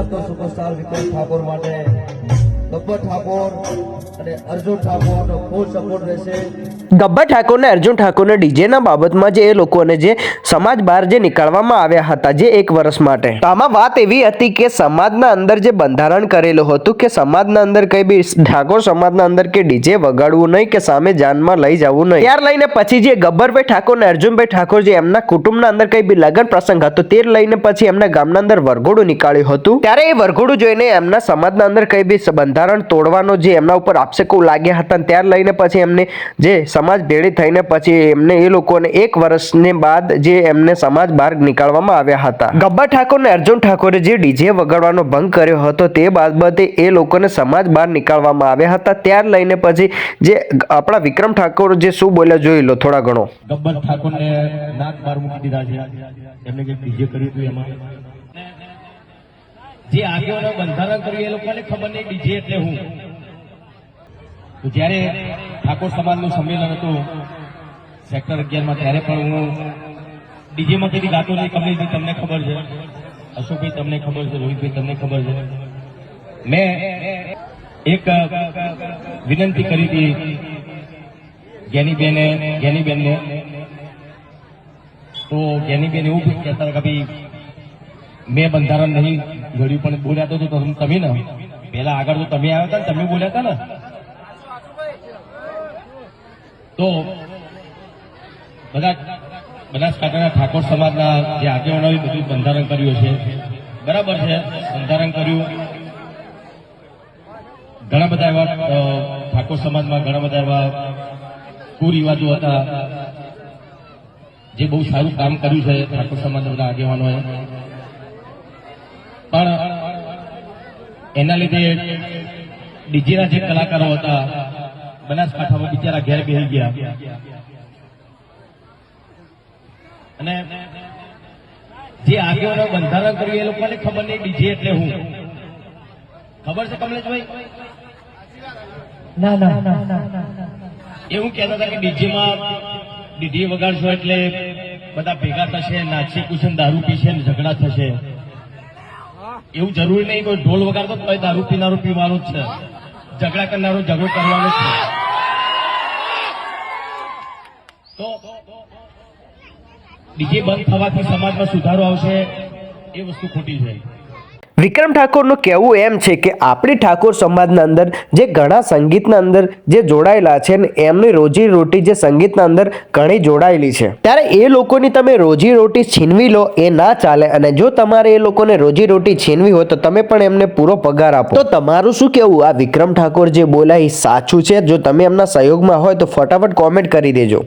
ગુજરાતનો સુપરસ્ટાર વિક્રમ ઠાકોર માટે. ગબ્બર ઠાકોર અને અર્જુન ઠાકોરનો ફૂલ સપોર્ટ રહેશે. ગબ્બર ઠાકોર ને અર્જુન ઠાકોરને ડીજેના બાબતમાં જે એ લોકોને જે સમાજ બહાર જે નીકળવામાં આવ્યા હતા જે એક વર્ષ માટે. આમાં વાત એવી હતી કે સમાજના અંદર જે બંધારણ કરેલું હતું કે સમાજના અંદર કઈ બી ઠાકોર સમાજના અંદર કે ડીજે વગાડવું નહીં કે સામે જાનમાં લઈ જવું નહીં. ત્યાર લઈને પછી જે ગબ્બરભાઈ ઠાકોર ને અર્જુનભાઈ ઠાકોર જે એમના કુટુંબના અંદર કઈ બી લગ્ન પ્રસંગ હતો તે લઈને પછી એમના ગામના અંદર વરઘોડું નીકાળ્યું હતું. ત્યારે એ વરઘોડું જોઈને એમના સમાજના અંદર કઈ બી બંધારણ તોડવાનો જે એમના ઉપર આક્ષેપો લાગ્યા હતા ત્યાર લઈને પછી એમને જે સમાજ ભેળી થઈને પછી એમને એ લોકોને એક વર્ષને બાદ જે એમને સમાજ બહાર નીકાળવામાં આવ્યા હતા. ગબ્બર ઠાકોર અને અર્જુન ઠાકોરે જે ડીજે વગાડવાનો ભંગ કર્યો હતો તે બાબતે એ લોકોને સમાજ બહાર નીકાળવામાં આવ્યા હતા. ત્યાર લઈને પછી જે આપણા વિક્રમ ઠાકોર જે શું બોલ્યા જોઈ લો થોડા ઘણો. ગબ્બર ઠાકોરને નાક બહાર મૂકી દીધા છે. એમને જે ડીજે કર્યું હતું એમાં. જે આગેવાનો બંધારણ કર્યું એ લોકોને ખબર નહીં ડીજે એટલે હું. જ્યારે ઠાકોર સમાજનું સંમેલન હતું. સેક્ટર અગિયારમાં ત્યારે પણ હું ડીજેમાં કદી ગાતો નહીં, કમલેશભાઈ તમને ખબર છે. અશોકભાઈ તમને ખબર છે, રોહિતભાઈ તમને ખબર છે. મેં એક વિનંતી કરી હતી જ્ઞાનીબેને જ્ઞાનીબેનને તો જ્ઞાનીબેન એવું કહેતા હતા કે ભાઈ, મેં બંધારણ નહીં ઘડ્યું પણ બોલ્યા તો તો તમે ને. પહેલા આગળ તો તમે આવ્યા હતા ને, તમે બોલ્યા હતા ને. તો બધા બનાસકાંઠાના ઠાકોર સમાજના જે આગેવાનોએ બધું બંધારણ કર્યું છે બરાબર છે, બંધારણ કર્યું. ઘણા બધા એવા ઠાકોર સમાજમાં ઘણા બધા એવા કુરિવાજો હતા. જે બહુ સારું કામ કર્યું છે ઠાકોર સમાજના બધા આગેવાનોએ. પણ એના લીધે ડીજેના જે કલાકારો હતા બનાસકાંઠામાં બિચારા ઘેર બેસી ગયા. અને જે આગેવાનો બંધારણ કર્યું એ લોકોને ખબર નહીં ડીજે એટલે હું. ખબર છે કમલેશભાઈ? ના ના. એવું કહેતા હતા કે ડીજેમાં ડીજે વગાડશો એટલે બધા ભેગા થશે નાચી કુશન દારૂ પીશે ને ઝઘડા થશે. એવું જરૂરી નહીં કોઈ ઢોલ વગાડતો તો દારૂ પીનારો પીવાનો જ છે. ઝઘડા કરનારો ઝઘડો કરવાનો છે. ડીજે બંધ થવાથી સમાજમાં સુધારો આવશે, એ વસ્તુ ખોટી છે. વિક્રમ ઠાકોરનું કહેવું એમ છે કે આપણી ઠાકોર સમાજના અંદર જે ઘણા સંગીતના અંદર જે જોડાયેલા છે ને એમની રોજી રોટી જે સંગીતના અંદર ઘણી જોડાયેલી છે. ત્યારે એ લોકોની તમે રોજી રોટી છીનવી લો, એ ના ચાલે અને જો તમારે એ લોકોને રોજી રોટી છીનવી હોય તો તમે પણ એમને પૂરો પગાર આપો. તો તમારું શું કહેવું? આ વિક્રમ ઠાકોર જે બોલાય એ સાચું છે? જો તમે એમના સહયોગમાં હોય તો ફટાફટ કોમેન્ટ કરી દેજો.